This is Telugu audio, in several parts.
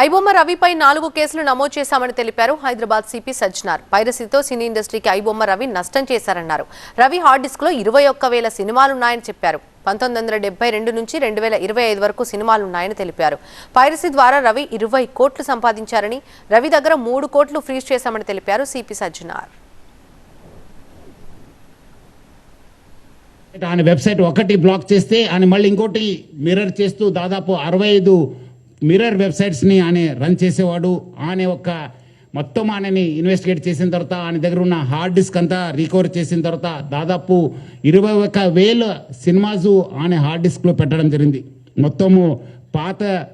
ఐబొమ్మ రవిపై నాలుగు కేసులు నమోదు చేశామని తెలిపారు హైదరాబాద్ సిపి సజ్జనార్. పైరసీతో సినీ ఇండస్ట్రీకి ఐబొమ్మ రవి నష్టం చేశారన్నారు. రవి హార్డ్ డిస్క్లో ఇరవై ఒక్క వేల సినిమాలున్నాయని చెప్పారు. పంతొమ్మిది వందల డెబ్బై రెండు నుంచి రెండు వేల ఇరవై ఐదు వరకు సినిమాలున్నాయని తెలిపారు. పైరసీ ద్వారా రవి ఇరవై కోట్లు సంపాదించారని రవి దగ్గర మూడు కోట్లు ఫ్రీజ్ చేశామని తెలిపారు సిపి సజ్జనార్. ఆయన వెబ్సైట్ ఒకటి బ్లాక్ చేస్తే ఆయన మళ్ళీ ఇంకోటి మిర్రర్ చేస్తూ దాదాపు అరవై ఐదు మిర్రర్ వెబ్సైట్స్ని ఆయన రన్ చేసేవాడు. ఆనే ఒక మొత్తం ఆయనని ఇన్వెస్టిగేట్ చేసిన తర్వాత ఆయన దగ్గర ఉన్న హార్డ్ డిస్క్ అంతా రికవర్ చేసిన తర్వాత దాదాపు ఇరవై ఒక వేల సినిమాస్ ఆయన హార్డ్ డిస్క్లో పెట్టడం జరిగింది. మొత్తము పాత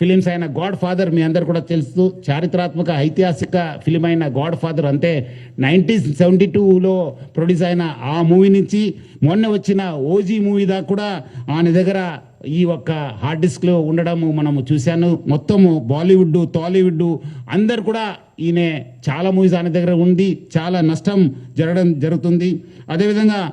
ఫిలిమ్స్ అయిన గాడ్ ఫాదర్ మీ అందరు కూడా తెలుసు. చారిత్రాత్మక ఐతిహాసిక ఫిలిం అయిన గాడ్ ఫాదర్ అంటే నైన్టీన్ సెవెంటీ టూలో ప్రొడ్యూస్ అయిన ఆ మూవీ నుంచి మొన్న వచ్చిన ఓజీ మూవీ దాకా కూడా ఆయన దగ్గర ఈ ఒక్క హార్డ్ డిస్క్లో ఉండడము మనము చూశాను. మొత్తము బాలీవుడ్ టాలీవుడ్ అందరు కూడా ఈయన చాలా మూవీస్ ఆయన దగ్గర ఉంది చాలా నష్టం జరగడం జరుగుతుంది. అదేవిధంగా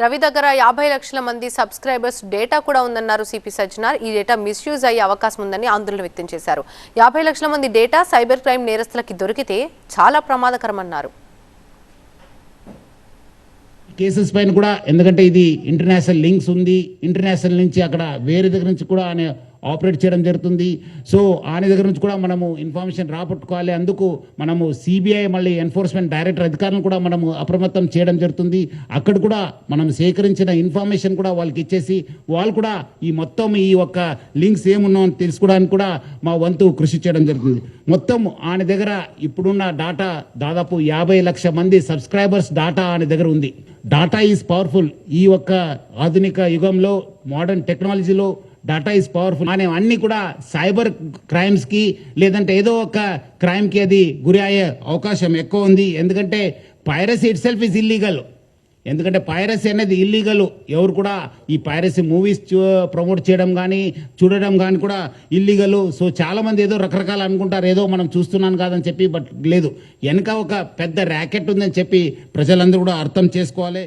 రవి దగ్గర యాభై లక్షల మంది సబ్స్క్రైబర్స్ డేటా కూడా ఉందన్నారు సిపి సజ్జనార్. ఈ డేటా మిస్యూజ్ అయ్యే అవకాశం ఉందని ఆందోళన వ్యక్తం చేశారు. యాభై లక్షల మంది డేటా సైబర్ క్రైమ్ నేరస్తులకి దొరికితే చాలా ప్రమాదకరమన్నారు. కేసెస్ పైన కూడా ఎందుకంటే ఇది ఇంటర్నేషనల్ లింక్స్ ఉంది. ఇంటర్నేషనల్ నుంచి అక్కడ వేరే దగ్గర నుంచి కూడా ఆపరేట్ చేయడం జరుగుతుంది. సో ఆయన దగ్గర నుంచి కూడా మనము ఇన్ఫర్మేషన్ రాబట్టుకోవాలి. అందుకు మనము సిబిఐ మళ్ళీ ఎన్ఫోర్స్మెంట్ డైరెక్టర్ అధికారులను కూడా మనము అప్రమత్తం చేయడం జరుగుతుంది. అక్కడ కూడా మనం సేకరించిన ఇన్ఫర్మేషన్ కూడా వాళ్ళకి ఇచ్చేసి వాళ్ళు కూడా ఈ మొత్తం ఈ ఒక్క లింక్స్ ఏమున్నాయో అని తెలుసుకోవడానికి కూడా మా వంతు కృషి చేయడం జరుగుతుంది. మొత్తం ఆయన దగ్గర ఇప్పుడున్న డాటా దాదాపు యాభై లక్ష మంది సబ్స్క్రైబర్స్ డాటా ఆయన దగ్గర ఉంది. Data is powerful. ఈ ఒక్క ఆధునిక యుగంలో మోడర్న్ టెక్నాలజీలో డాటా ఈజ్ పవర్ఫుల్ అనే అన్ని కూడా సైబర్ క్రైమ్స్కి లేదంటే ఏదో ఒక క్రైమ్కి అది గురి అయ్యే అవకాశం ఎక్కువ ఉంది. ఎందుకంటే piracy itself is illegal ఎందుకంటే పైరసీ అనేది ఇల్లీగల్ ఎవరు కూడా ఈ పైరసీ మూవీస్ ప్రమోట్ చేయడం కానీ చూడడం కానీ కూడా ఇల్లీగల్ సో చాలా మంది ఏదో రకరకాలు అనుకుంటారు. ఏదో మనం చూస్తున్నాను కాదని చెప్పి బట్ లేదు. వెనక ఒక పెద్ద ర్యాకెట్ ఉందని చెప్పి ప్రజలందరూ కూడా అర్థం చేసుకోవాలి.